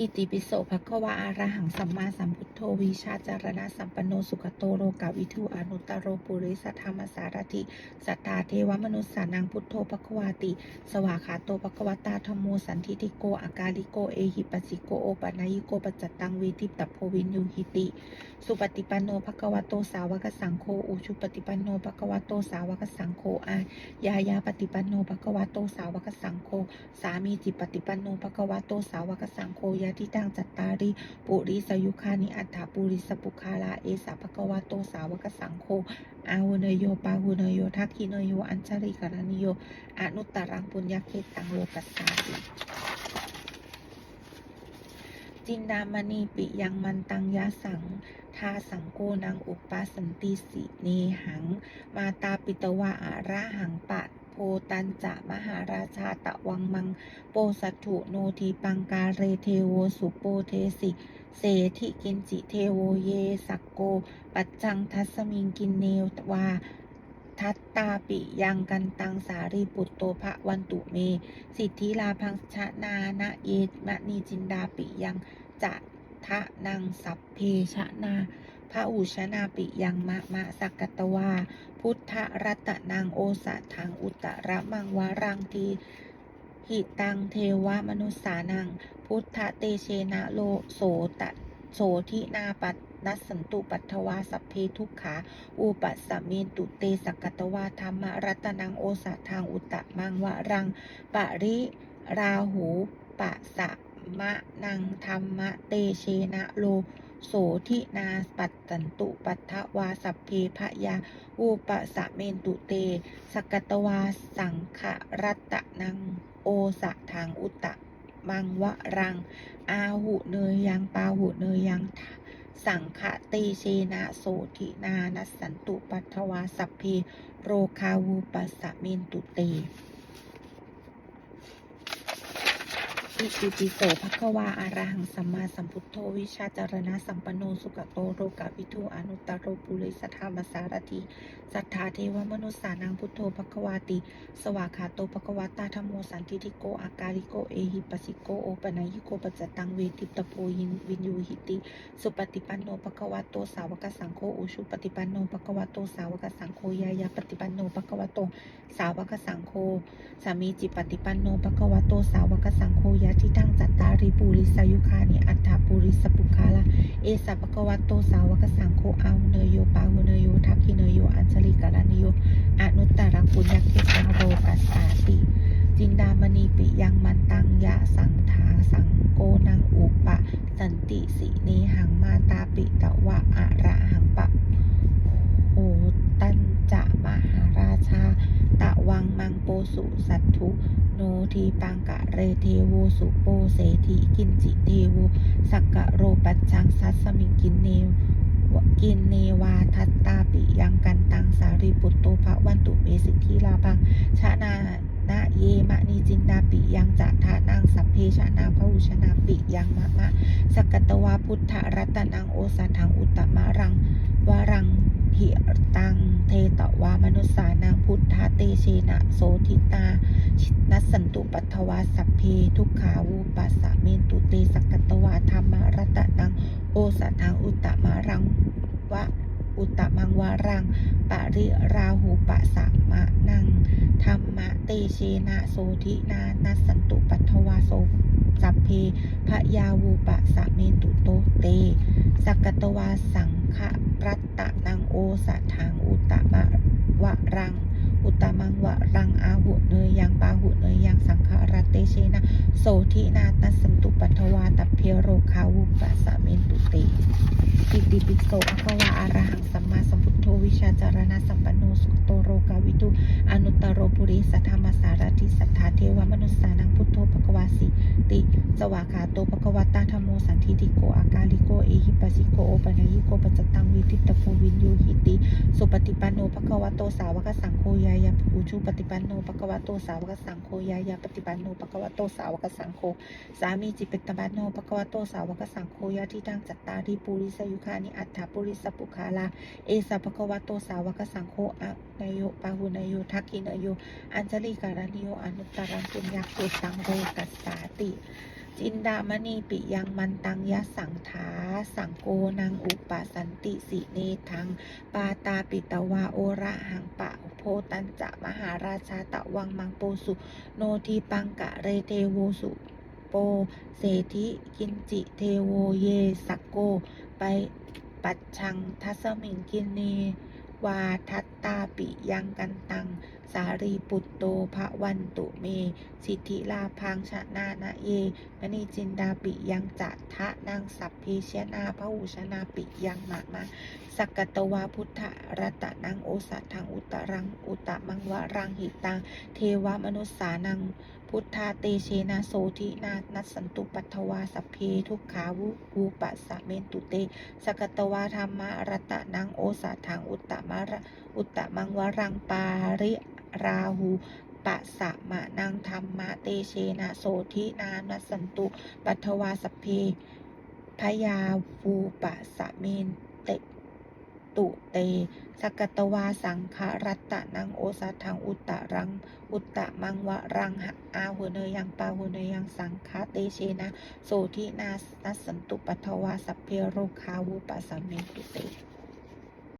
อิติปิโสภควาอะระหังสัมมาสัมพุทโธวิชาจารณะสัมปันโนสุขโตโลกาวิทูอนุตโรปุริสธรรมสารติสัทธาเทวมนุษย์สานังพุทโธภควาติ สวาขาโตภควตาธโมสันทิติโกอากาลิโกเอหิปัสสิโกโอปนัยิโกปัจจตังเวทิตโพวินยูหิติ สุปฏิปันโนภควโตสาวกสังโฆอุชุปฏิปันโนภควโตสาวกสังโฆอายายาปฏิปันโนภควโตสาวกสังโฆสามีจิปฏิปันโนภควโตสาวกสังโฆยทิตังจัตตาริปุริสยุคานิอัฏฐาปุริสปุคาลาเอสาภควโตสาวกสังโฆอาหุเนโยปาหุเนโยทักขิเนโยอัญชริกรณิโยอนุตตรังปุญญเขตังโลกัสสาติจินดามณีปิยังมันตังยาสัง ทาสังโกนังอุปาสันติสิเนหัง มาตาปิตวะอาระหังปะ ตันจะมหาราชาตะวังมัง โปสัตถุโนทีปังการเรเทโวสุโปเทสิเสธิกินจิเทโวเยสักโก ปัจจังทัสมิงกินเนวาทัตตาปิยังกันตังสารีปุตโตภะวันตุเม สิทธิลาพังชนานะเยมะนีจินดาปิยังจะทะนังสัพเพชนา พระอุชนาปิยังมะมะสักกตวา พุทธรัตนังโอสะทางอุตระมังวารังทีหิตังเทวมนุสสานัง พุทธเตเชนะโลโสตะโสทินาปัตนัสสันตุปัทวาสัพเพทุกขา อุปสสะเมตุเตสักกตวาธรรมรัตนังโอสะทางอุตตะมังวะรังปริราหูปะสะมะนังธรรมะเตเชนะโล โสทินาปัตตันตุปัทถวาสัพเพพยาอุปสะเมนตุเต สกตวาสังขรัตนัง โอสะทางอุตตะมังวะรัง อาหุเนยยังปาหุเนยยังสังขเตเชนะโสทินานัสสันตุปัทถวาสัพเพโรคาวูปัสสะเมนตุเต อิติปิโสภควาอาระหังสัมมาสัมพุทโธวิชาจารณะสัมปันโนสุขโตโรกาวิทูอนุตตโรปุริสธรรมสารติสัทธาเทวมนุษสานังพุทโธภควาติ สวากขาโตภควาตาธรรมโมสันติติโกอากาลิโกเอหิปัสสิโกโอปนัยิโกปัจจตังเวทิตโพยินวินยูหิติ สุปฏิปันโนภควาโตสาวกสังโฆอุชุปฏิปันโนภควาโตสาวกสังโฆยายาปฏิปันโนภควาโตสาวกสังโฆสามีจิปฏิปันโนภควาโตสาวกสังโฆยะทิทังจัตตาริปุริสายุคานิอัฏฐาปุริสปุคาลาเอสะภควโตสาวกสังโฆอาหุเนโยปาหุเนโยทักขิเนโยอัญชลิกาลานิโยอนุตตรังปุญญเขตังโรกัสสาติ จินดามณีปิยังมันตังยะสังทาสังโกนังอุปะสันติสิเนหังมาตาปิต ปสุสัตถุ โนทีปังกะเรเทโวสุโปเสทีกินจิเทโวสักกะโรปัจจังสัสสมิงกินเนวกินเนวาทัตตาปิยังกันตังสารีปุตโตภะวันตุเมสิทธิลาพังชะนานาเยมะนีจินดาปิยังจะทานังสัพเพชะนาพหุชนาปิยังมะมะสกตวาพุทธรัตนังโอสถังอุตตมะรังวารัง หิตังเทต วามนุสสานังพุทธาเตเชนะโสทิตา นัสสันตุปัทวาสัพเพทุกขาวูปัสสะเมนตุเตสักตวาธรรมรัตนังโอสัทังอุตตมารังวะอุตตมังวารังปะริราหูปะสะมะนังธรรมะเตเชนะโสทินานัสสันตุปัทถวาโสสัพเพ พะยาวูปะสะเมนตุโตเต สักกตวาสังฆรัตตะนังโอสะทางอุตตมะวะรัง อุตมังวะรังอาหุเนยยังปาหุเนยยังสังฆรัตเตเชนะ โสทินาตัสันตุปัทวาตัพเพโรคาวุปัสสะเมตุเตอิติปิโสภควาอารหังสัมมาสัมพุทโธ วิชาจารณสัมปันโนสุโตโรกาวิตุอนุตตโรปุริสัทธรรมสารติสัทธาเทวมนุสสานังพุทโธภควาสิติสวากขาโตภควตาธรรมโมสันทิติโกอากาลิโกเอหิปัสสิโกโอปนัยิโกปัจจตังวิทิตโพวินยูหิติสุปฏิปันโนภควโตสาวกสังโฆยายาอุชุปฏิปันโนภควโตสาวกสังโฆยายาปฏิปันโนภควโตสาวกสังโฆสามีจิตปฏิปันโนภควโตสาวกสังโฆยาที่ตั้งจัตตาริปุริสยุคานิอัฏฐาปุริสปุคาลาเอสะภควโตสาวกสังโฆอะนายโยปาหุนายโยทักขินายโยอัญจลิการณิโยอนุตรังปุญญาเกตังโรกัสสาติ จินดามณีปิยังมันตังยะสังถาสังโกนังอุปสันติสิเนทัง ปาตาปิตวาโอระหังปะโพตันจะมหาราชาตะวังมังโปสุ โนทีปังกะเรเทโวสุโปเศรษฐิกินจิเทโวเยสักโก ไปปัจชังทัสมิงกินเน วาทัตตาปิยังกันตัง สารีปุตโตภะวันตุเม สิทธิลาพังชนะนะเยมณีจินดาปิยังจะทะนางสัพเพเชนาพหูชนาปิยังมะมาสักกตวาพุทธรัตนังโอสัทธังอุตรัง อุตมังวะรังหิตัง เทวมนุษสานัง พุทธาเตเชนะโสทินานัสสันตุปัทวาสัพเพทุกขาวุภูปัสสะเมนตุเต สกตวาธรรมะรัตนังโอสัทธังอุตตมะระอุตตมังวรังปาริราหูปะสะมะนังธรรมะเตเชนะโสทินานัสสันตุปัทวาสัพเพพยาวูปะสะเมนเต ตุเต สกตวาสังขารัตตะนังโอสัทธังอุตตะรัง อุตตะมังวะรังหะอาหุเนยังปาหุเนยังสังคาเตเชนะ โสทินาสัสสันตุปัทวาสัพเพโรคาวุปสสมเมตุเต